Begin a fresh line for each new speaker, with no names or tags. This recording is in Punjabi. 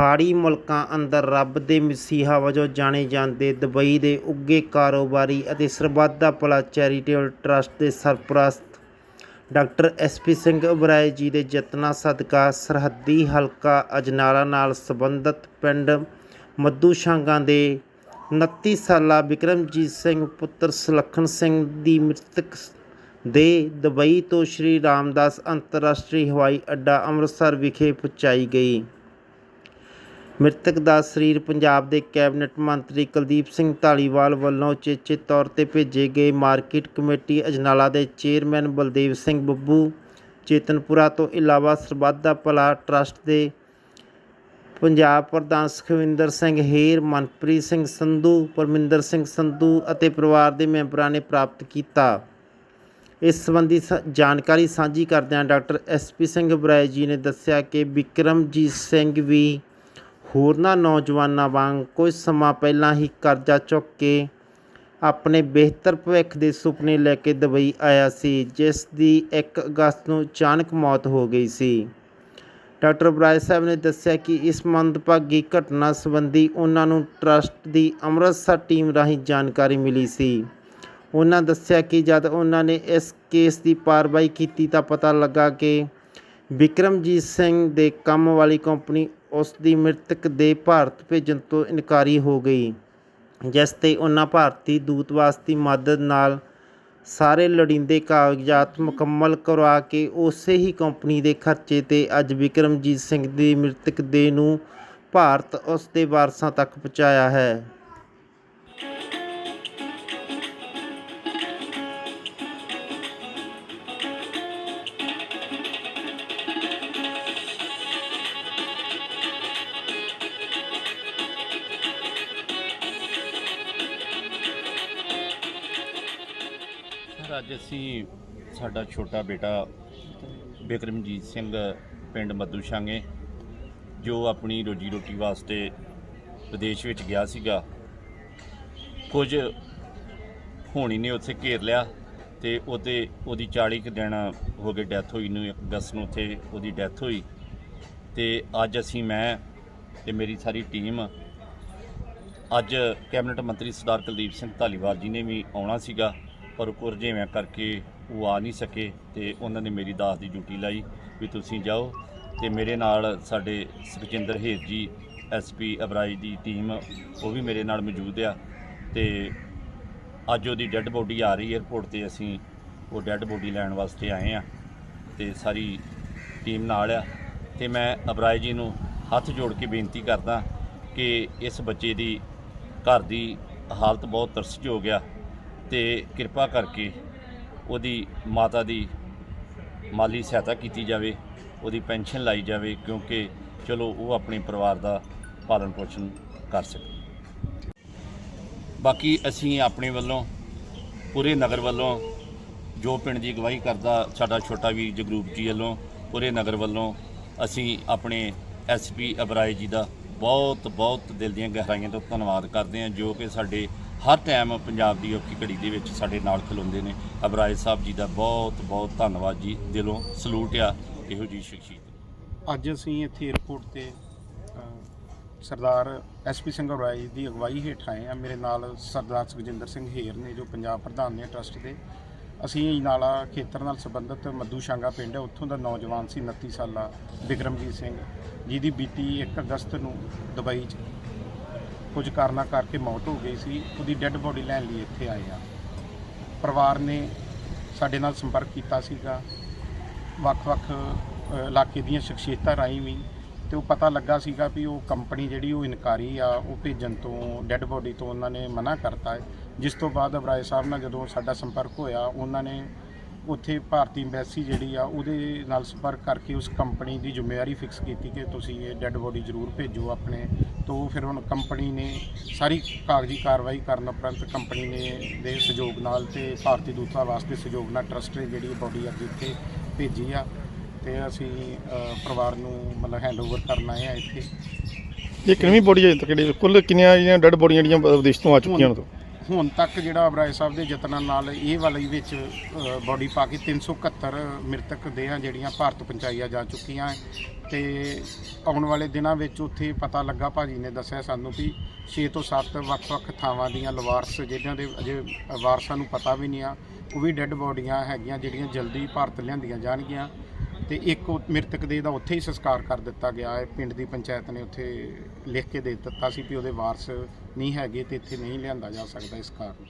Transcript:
ਖਾੜੀ ਮੁਲਕਾਂ ਅੰਦਰ ਰੱਬ ਦੇ ਮਸੀਹਾ ਵਜੋਂ ਜਾਣੇ ਜਾਂਦੇ ਦੁਬਈ ਦੇ ਉੱਘੇ ਕਾਰੋਬਾਰੀ ਅਤੇ ਸਰਬੱਤ ਦਾ ਭਲਾ ਚੈਰੀਟੇਬਲ ਟਰੱਸਟ ਦੇ ਸਰਪ੍ਰਸਤ ਡਾਕਟਰ ਐਸਪੀ ਸਿੰਘ ਉਬਰਾਏ ਜੀ ਦੇ ਯਤਨਾਂ ਸਦਕਾ ਸਰਹੱਦੀ ਹਲਕਾ ਅਜਨਾਲਾ ਨਾਲ ਸੰਬੰਧਿਤ ਪਿੰਡ ਮੱਦੂ ਸ਼ਾਂਗਾ ਦੇ 29 ਸਾਲਾ ਵਿਕਰਮਜੀਤ ਸਿੰਘ ਪੁੱਤਰ ਸੁਲੱਖਣ ਸਿੰਘ ਦੀ ਮ੍ਰਿਤਕ ਦੇ ਦੁਬਈ ਤੋਂ ਸ਼੍ਰੀ ਰਾਮਦਾਸ ਅੰਤਰਰਾਸ਼ਟਰੀ ਹਵਾਈ ਅੱਡਾ ਅੰਮ੍ਰਿਤਸਰ ਵਿਖੇ ਪਹੁੰਚਾਈ ਗਈ। ਮ੍ਰਿਤਕ ਦਾ ਸਰੀਰ ਪੰਜਾਬ ਦੇ ਕੈਬਨਿਟ ਮੰਤਰੀ ਕੁਲਦੀਪ ਸਿੰਘ ਧਾਲੀਵਾਲ ਵੱਲੋਂ ਉਚੇਚੇ ਤੌਰ ਤੇ ਭੇਜੇ ਗਏ ਮਾਰਕੀਟ ਕਮੇਟੀ ਅਜਨਾਲਾ ਦੇ ਚੇਅਰਮੈਨ ਬਲਦੇਵ ਸਿੰਘ ਬੱਬੂ, ਚੇਤਨਪੁਰਾ ਤੋਂ ਇਲਾਵਾ ਸਰਬੱਤ ਦਾ ਭਲਾ ਟਰੱਸਟ ਦੇ ਪੰਜਾਬ ਪ੍ਰਧਾਨ ਸੁਖਵਿੰਦਰ ਸਿੰਘ ਹੇਰ, ਮਨਪ੍ਰੀਤ ਸਿੰਘ ਸੰਧੂ, ਪਰਮਿੰਦਰ ਸਿੰਘ ਸੰਧੂ ਅਤੇ ਪਰਿਵਾਰ ਦੇ ਮੈਂਬਰਾਂ ਨੇ ਪ੍ਰਾਪਤ ਕੀਤਾ। ਇਸ ਸੰਬੰਧੀ ਸ- ਜਾਣਕਾਰੀ ਸਾਂਝੀ ਕਰਦਿਆਂ ਡਾਕਟਰ ਐਸਪੀ ਸਿੰਘ ਬਰਾਏ ਜੀ ਨੇ ਦੱਸਿਆ ਕਿ ਵਿਕਰਮਜੀਤ ਸਿੰਘ ਵੀ ਹੋਰਨਾਂ ਨੌਜਵਾਨਾਂ ਵਾਂਗ ਕੁਝ ਸਮਾਂ ਪਹਿਲਾਂ ਹੀ ਕਰਜ਼ਾ ਚੁੱਕ ਕੇ ਆਪਣੇ ਬਿਹਤਰ ਭਵਿੱਖ ਦੇ ਸੁਪਨੇ ਲੈ ਕੇ ਦੁਬਈ ਆਇਆ ਸੀ, ਜਿਸ ਦੀ 1 ਅਗਸਤ ਨੂੰ ਅਚਾਨਕ ਮੌਤ ਹੋ ਗਈ ਸੀ। ਡਾਕਟਰ ਬਰਾਏ ਸਾਹਿਬ ਨੇ ਦੱਸਿਆ ਕਿ ਇਸ ਮੰਦਭਾਗੀ ਘਟਨਾ ਸੰਬੰਧੀ ਉਹਨਾਂ ਨੂੰ ਟਰੱਸਟ ਦੀ ਅੰਮ੍ਰਿਤਸਰ ਟੀਮ ਰਾਹੀਂ ਜਾਣਕਾਰੀ ਮਿਲੀ ਸੀ। ਉਹਨਾਂ ਦੱਸਿਆ ਕਿ ਜਦ ਉਹਨਾਂ ਨੇ ਇਸ ਕੇਸ ਦੀ ਕਾਰਵਾਈ ਕੀਤੀ ਤਾਂ ਪਤਾ ਲੱਗਾ ਕਿ ਵਿਕਰਮਜੀਤ ਸਿੰਘ ਦੇ ਕੰਮ ਵਾਲੀ ਕੰਪਨੀ ਉਸ ਦੀ ਮ੍ਰਿਤਕ ਦੇ ਭਾਰਤ ਭੇਜਣ ਤੋਂ ਇਨਕਾਰੀ ਹੋ ਗਈ, ਜਿਸ ਤੇ ਉਹਨਾਂ ਭਾਰਤੀ ਦੂਤਵਾਸ ਦੀ ਮਦਦ ਨਾਲ ਸਾਰੇ ਲੋੜੀਂਦੇ ਕਾਗਜ਼ਾਤ ਮੁਕੰਮਲ ਕਰਵਾ ਕੇ ਉਸੇ ਹੀ ਕੰਪਨੀ ਦੇ ਖਰਚੇ ਤੇ ਅੱਜ ਵਿਕਰਮਜੀਤ ਸਿੰਘ ਦੀ ਮ੍ਰਿਤਕ ਦੇਹ ਨੂੰ ਭਾਰਤ ਉਸ ਦੇ ਵਾਰਸਾਂ ਤੱਕ ਪਹੁੰਚਾਇਆ ਹੈ।
ਅੱਜ ਅਸੀਂ ਸਾਡਾ ਛੋਟਾ ਬੇਟਾ ਬਿਕਰਮਜੀਤ ਸਿੰਘ ਪਿੰਡ ਮੱਦੂ ਸ਼ਾਂਗੇ ਜੋ ਆਪਣੀ ਰੋਜੀ ਰੋਟੀ ਵਾਸਤੇ ਵਿਦੇਸ਼ ਵਿੱਚ ਗਿਆ ਸੀਗਾ। ਕੁਝ ਹੋਣੀ ਨੇ ਉੱਥੇ ਘੇਰ ਲਿਆ ਤੇ ਉਹਦੇ, ਉਹਦੀ 40 ਕੁ ਦਿਨ ਹੋ ਗਏ ਡੈਥ ਹੋਈ ਨੂੰ 1 ਅਗਸਤ ਨੂੰ ਉੱਥੇ ਉਹਦੀ ਡੈਥ ਹੋਈ। ਤੇ ਅੱਜ ਅਸੀਂ, ਮੈਂ ਤੇ ਮੇਰੀ ਸਾਰੀ ਟੀਮ ਅੱਜ ਕੈਬਨਿਟ ਮੰਤਰੀ ਸਰਦਾਰ ਕੁਲਦੀਪ ਸਿੰਘ ਧਾਲੀਵਾਲ ਜੀ ਨੇ ਵੀ ਆਉਣਾ ਸੀਗਾ। ਪਰ ਕੁਰਜੇਵੇਂ ਕਰਕੇ ਉਹ ਆ ਨਹੀਂ ਸਕੇ ਤੇ ਉਹਨਾਂ ਨੇ ਮੇਰੀ ਦਾਸ ਦੀ ਡਿਊਟੀ ਲਾਈ ਵੀ ਤੁਸੀਂ ਜਾਓ ਤੇ ਮੇਰੇ ਨਾਲ ਸਾਡੇ ਸੁਖਜਿੰਦਰ ਹੇਰ ਜੀ ਐਸਪੀ ਅਬਰਾਜ ਦੀ ਟੀਮ ਉਹ ਵੀ ਮੇਰੇ ਨਾਲ ਮੌਜੂਦ ਆ ਤੇ ਅੱਜ ਉਹਦੀ ਡੈੱਡ ਬੋਡੀ ਆ ਰਹੀ 에ਅਰਪੋਰਟ ਤੇ ਅਸੀਂ ਉਹ ਡੈੱਡ ਬੋਡੀ ਲੈਣ ਵਾਸਤੇ ਆਏ ਆ ਤੇ ਸਾਰੀ ਟੀਮ ਨਾਲ ਆ ਤੇ ਮੈਂ ਅਬਰਾਜ ਜੀ ਨੂੰ ਹੱਥ ਜੋੜ ਕੇ ਬੇਨਤੀ ਕਰਦਾ ਕਿ ਇਸ ਬੱਚੇ ਦੀ ਘਰ ਦੀ ਹਾਲਤ ਬਹੁਤ ਤਰਸਯੋਗ ਆ ਤੇ ਕਿਰਪਾ ਕਰਕੇ ਉਹਦੀ ਮਾਤਾ ਦੀ ਮਾਲੀ ਸਹਾਇਤਾ ਕੀਤੀ ਜਾਵੇ, ਉਹਦੀ ਪੈਨਸ਼ਨ ਲਾਈ ਜਾਵੇ, ਕਿਉਂਕਿ ਚਲੋ ਉਹ ਆਪਣੇ ਪਰਿਵਾਰ ਦਾ ਪਾਲਣ ਪੋਸ਼ਣ ਕਰ ਸਕੇ। ਬਾਕੀ ਅਸੀਂ ਆਪਣੇ ਵੱਲੋਂ, ਪੂਰੇ ਨਗਰ ਵੱਲੋਂ ਜੋ ਪਿੰਡ ਦੀ ਅਗਵਾਈ ਕਰਦਾ ਸਾਡਾ ਛੋਟਾ ਵੀ ਜਗਰੂਪ ਜੀ ਵੱਲੋਂ, ਪੂਰੇ ਨਗਰ ਵੱਲੋਂ ਅਸੀਂ ਆਪਣੇ ਐਸਪੀ ਅਬਰਾਏ ਜੀ ਦਾ ਬਹੁਤ ਬਹੁਤ ਦਿਲ ਦੀਆਂ ਗਹਿਰਾਈਆਂ ਤੋਂ ਧੰਨਵਾਦ ਕਰਦੇ ਹਾਂ, ਜੋ ਕਿ ਸਾਡੇ ਹਰ ਟਾਈਮ ਪੰਜਾਬ ਦੀ ਔਖੀ ਘੜੀ ਦੇ ਵਿੱਚ ਸਾਡੇ ਨਾਲ ਖਲੋਂਦੇ ਨੇ। ਅਬਰਾਏ ਸਾਹਿਬ ਜੀ ਦਾ ਬਹੁਤ ਬਹੁਤ ਧੰਨਵਾਦ ਜੀ। ਦਿਲੋਂ ਸਲੂਟ ਆ ਇਹੋ ਜੀ ਸ਼ਖਸੀਅਤ।
ਅੱਜ ਅਸੀਂ ਇੱਥੇ 에ਅਰਪੋਰਟ ਤੇ ਅ, ਸਰਦਾਰ ਐਸਪੀ ਸਿੰਘ ਰਾਏ ਦੀ ਅਗਵਾਈ ਹੇਠ ਆਏ ਆ ਮੇਰੇ ਨਾਲ ਸਰਦਾਰ ਸੁਖਜਿੰਦਰ ਸਿੰਘ ਹੇਰ ਨੇ ਜੋ ਪੰਜਾਬ ਪ੍ਰਧਾਨ ਨੇ ਟਰਸਟ ਦੇ। ਅਸੀਂ ਨਾਲਾ ਖੇਤਰ ਨਾਲ ਸੰਬੰਧਿਤ ਮੱਦੂ ਸ਼ਾਂਗਾ ਪਿੰਡ ਹੈ। ਉੱਥੋਂ ਦਾ ਨੌਜਵਾਨ ਸੀ 29 ਸਾਲਾ ਬਿਕਰਮਜੀਤ ਸਿੰਘ। ਜਿਹਦੀ ਬੀਤੀ 1 ਅਗਸਤ ਨੂੰ ਦੁਬਈ 'ਚ ਕੁਝ ਕਾਰਨਾਂ ਕਰਕੇ ਮੌਤ ਹੋ ਗਈ ਸੀ। ਉਹਦੀ ਡੈੱਡ ਬੋਡੀ ਲੈਣ ਲਈ ਇੱਥੇ ਆਏ ਆ। ਪਰਿਵਾਰ ਨੇ ਸਾਡੇ ਨਾਲ ਸੰਪਰਕ ਕੀਤਾ ਸੀਗਾ। ਵੱਖ-ਵੱਖ ਇਲਾਕੇ ਦੀਆਂ ਸ਼ਖਸੀਅਤਾਂ ਰਾਹੀਂ ਵੀ ਤੇ ਉਹ ਪਤਾ ਲੱਗਾ ਸੀਗਾ ਵੀ ਉਹ ਕੰਪਨੀ ਜਿਹੜੀ ਉਹ ਇਨਕਾਰੀ ਆ, ਉਹ ਭੇਜਣ ਤੋਂ ਡੈੱਡ ਬੋਡੀ ਤੋਂ ਉਹਨਾਂ ਨੇ ਮਨਾ ਕਰਤਾ ਹੈ। ਜਿਸ ਤੋਂ ਬਾਅਦ ਅਬਰਾਏ ਸਾਹਿਬ ਨਾਲ ਜਦੋਂ ਸਾਡਾ ਸੰਪਰਕ ਹੋਇਆ, ਉਹਨਾਂ ਨੇ ਉੱਥੇ ਭਾਰਤੀ ਐਮਬੈਸੀ ਜਿਹੜੀ ਆ, ਉਹਦੇ ਨਾਲ ਸੰਪਰਕ ਕਰਕੇ ਉਸ ਕੰਪਨੀ ਦੀ ਜ਼ਿੰਮੇਵਾਰੀ ਫਿਕਸ ਕੀਤੀ ਕਿ ਤੁਸੀਂ ਇਹ ਡੈੱਡ ਬੋਡੀ ਜ਼ਰੂਰ ਭੇਜੋ ਆਪਣੇ ਤੋਂ ਫਿਰ ਹੁਣ ਕੰਪਨੀ ਨੇ ਸਾਰੀ ਕਾਗਜ਼ੀ ਕਾਰਵਾਈ ਕਰਨ ਉਪਰੰਤ ਕੰਪਨੀ ਨੇ ਦੇ ਸਹਿਯੋਗ ਨਾਲ ਤੇ ਭਾਰਤੀ ਦੂਤਾਵਾਸ ਦੇ ਸਹਿਯੋਗ ਨਾਲ ਟਰਸਟ ਨੇ ਜਿਹੜੀ ਬੋਡੀ ਅੱਜ ਇੱਥੇ ਭੇਜੀ ਆ ਤੇ ਅਸੀਂ ਅ, ਪਰਿਵਾਰ ਨੂੰ ਮਤਲਬ ਹੈਂਡਓਵਰ ਕਰਨ ਆਏ ਆ ਇੱਥੇ।
ਇਹ ਕਿੰਨੀ ਬੋਡੀ ਹੈ ਤੱਕ ਜਿਹੜੀ? ਕੁੱਲ ਕਿੰਨੀਆਂ ਜਿਹੜੀਆਂ ਡੈਡ ਬੋਡੀਆਂ ਜਿਹੜੀਆਂ ਵਿਦੇਸ਼ ਤੋਂ ਆ ਚੁੱਕੀਆਂ ਤੋਂ?
ਹੁਣ ਤੱਕ ਜਿਹੜਾ ਅਬਰਾਏ ਸਾਹਿਬ ਦੇ ਯਤਨਾਂ ਨਾਲ ਇਹ ਵਾਲੀ ਵਿੱਚ ਬੋਡੀ ਪਾ ਕੇ 371 ਮ੍ਰਿਤਕ ਦੇਹਾਂ ਜਿਹੜੀਆਂ ਭਾਰਤ ਪਹੁੰਚਾਈਆਂ ਜਾ ਚੁੱਕੀਆਂ ਹੈ। ਤੇ ਆਉਣ ਵਾਲੇ ਦਿਨਾਂ ਵਿੱਚ ਉੱਥੇ ਪਤਾ ਲੱਗਾ, ਭਾਜੀ ਨੇ ਦੱਸਿਆ ਸਾਨੂੰ ਵੀ 6 ਤੋਂ 7 ਵੱਖ-ਵੱਖ ਥਾਵਾਂ ਦੀਆਂ ਲਵਾਰਸ ਜਿਹਨਾਂ ਦੇ ਅਜੇ ਵਾਰਸਾਂ ਨੂੰ ਪਤਾ ਵੀ ਨਹੀਂ ਆ, ਉਹ ਵੀ ਡੈੱਡ ਬੋਡੀਆਂ ਹੈਗੀਆਂ ਜਿਹੜੀਆਂ ਜਲਦੀ ਭਾਰਤ ਲਿਆਂਦੀਆਂ ਜਾਣਗੀਆਂ। ਤੇ ਇੱਕ ਉਹ ਮ੍ਰਿਤਕ ਦੇ ਦਾ ਉੱਥੇ ਹੀ ਸੰਸਕਾਰ ਕਰ ਦਿੱਤਾ ਗਿਆ ਹੈ। ਪਿੰਡ ਦੀ ਪੰਚਾਇਤ ਨੇ ਉੱਥੇ ਲਿਖ ਕੇ ਦੇ ਦਿੱਤਾ ਸੀ ਵੀ ਉਹਦੇ ਵਾਰਸ ਨਹੀਂ ਹੈਗੇ ਤੇ ਇੱਥੇ ਨਹੀਂ ਲਿਆਂਦਾ ਜਾ ਸਕਦਾ ਇਸ ਕਾਰਨ।